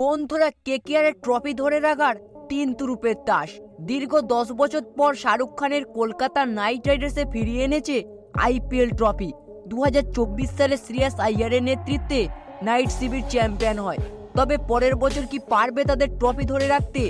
বন্ধুরা কেকেআরের ট্রফি ধরে রাখার? তিন তুরুপের তাস। দীর্ঘ দশ বছর পর শাহরুখ খানের কলকাতা নাইট রাইডার্সে ফিরিয়ে এনেছে আইপিএল ট্রফি দু হাজার চব্বিশ সালে শ্রেয়াস আইয়ারের নেতৃত্বে নাইট শিবির চ্যাম্পিয়ন হয়। তবে পরের বছর কি পারবে তাদের ট্রফি ধরে রাখতে?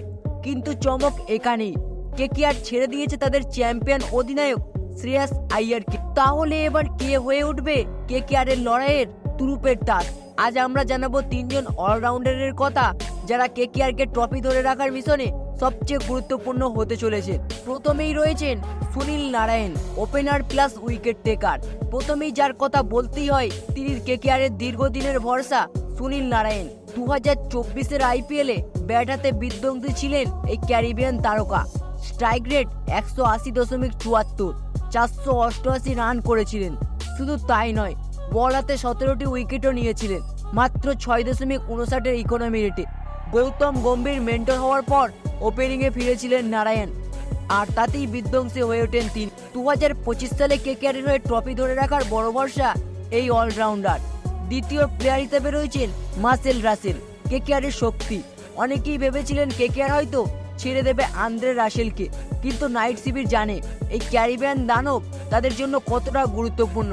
কিন্তু চমক এখানেই। কেকেআর ছেড়ে দিয়েছে তাদের চ্যাম্পিয়ন অধিনায়ক শ্রেয়াস আইয়ারকে তাহলে এবার কে হয়ে উঠবে? কেকেআরের লড়াইয়ের তুরুপের তাস? আজ আমরা জানাব তিনজন অলরাউন্ডারের কথা, যারা কে কেকেআরকে ট্রফি ধরে রাখার মিশনে সবচেয়ে গুরুত্বপূর্ণ হতে চলেছে। প্রথমেই রয়েছেন Sunil Narine, opener plus wicket taker. প্রথমেই যার কথা বলতেই হয়, তিনি কে কেকেআরের দীর্ঘদিনের ভরসা, সুনীল নারায়ণ। দু হাজার চব্বিশের আইপিএলে ব্যাট হাতে বিধ্বংসী ছিলেন এই ক্যারিবিয়ান তারকা। স্ট্রাইক রেট একশো আশি দশমিক চুয়াত্তর, চারশো অষ্টআশি রান করেছিলেন। শুধু তাই নয় বল হাতে সতেরোটি উইকেটও নিয়েছিলেন, মাত্র ছয় দশমিক উনষাটের ইকোনমি রেটে গৌতম গম্ভীর মেন্টর হওয়ার পর ওপেনিংয়ে ফিরেছিলেন নারায়ণ। আর তাতেই বিধ্বংসী হয়ে ওঠেন তিনি। দু হাজার পঁচিশ সালে কেকেআরের হয়ে ট্রফি ধরে রাখার বড় ভরসা এই অলরাউন্ডার দ্বিতীয় প্লেয়ার হিসেবে রয়েছেন মাসেল রাসেল কেকেআরের শক্তি। অনেকেই ভেবেছিলেন কেকেআর হয়তো ছেড়ে দেবে আন্দ্রে রাসেলকে, কিন্তু নাইট শিবির জানে, এই ক্যারিবিয়ান দানব তাদের জন্য কতটা গুরুত্বপূর্ণ।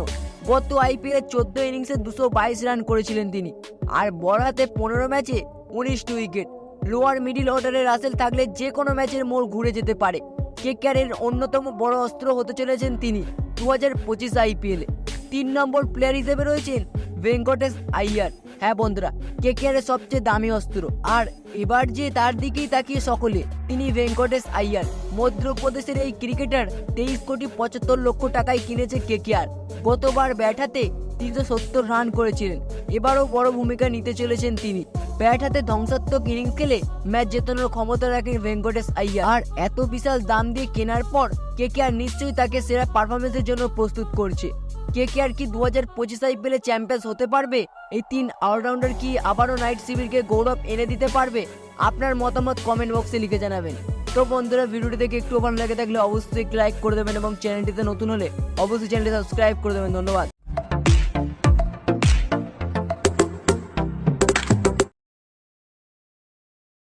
গত আইপিএলের চোদ্দ ইনিংসে দুশো বাইশ রান করেছিলেন তিনি। আর বড়াতে পনেরো ম্যাচে উনিশটি উইকেট লোয়ার মিডিল অর্ডারে রাসেল থাকলে যে কোনো ম্যাচের মোড় ঘুরে যেতে পারে। কেকেআরের অন্যতম বড় অস্ত্র হতে চলেছেন তিনি দু হাজার পঁচিশ আইপিএলে তিন নম্বর প্লেয়ার হিসেবে রয়েছেন ভেঙ্কটেশ আইয়ার। হ্যাঁ বন্ধুরা, কেকেআরের সবচেয়ে দামি অস্ত্র। আর এবার যে তার দিকেই তাকিয়ে সকলে, তিনি ভেঙ্কটেশ আইয়ার মধ্যপ্রদেশের এই ক্রিকেটার তেইশ কোটি পঁচাত্তর লক্ষ টাকায় কিনেছে কেকেআর। গতবার ব্যাট হাতে তিনশো সত্তর রান করেছিলেন। এবারও বড় ভূমিকা নিতে চলেছেন তিনি। ব্যাট হাতে ধ্বংসাত্মক ইনিংস খেলে ম্যাচ জেতানোর ক্ষমতা রাখেন ভেঙ্কটেশ আইয়া আর এত বিশাল দাম দিয়ে কেনার পর, কেকেআর নিশ্চয়ই তাকে সেরা পারফরমেন্সের জন্য প্রস্তুত করছে। কেকেআর কি দু হাজার পঁচিশ আইপিএলে চ্যাম্পিয়ন্স হতে পারবে? এই তিন অলরাউন্ডার কি আবারও নাইট শিবিরকে গৌরব এনে দিতে পারবে? আপনার মতামত কমেন্ট বক্সে লিখে জানাবেন। তো বন্ধুরা, ভিডিওটি দেখে একটু ভালো লাগে থাকলে অবশ্যই লাইক করে দেবেন এবং চ্যানেলটিতে নতুন হলে অবশ্যই চ্যানেলটি সাবস্ক্রাইব করে দেবেন। ধন্যবাদ।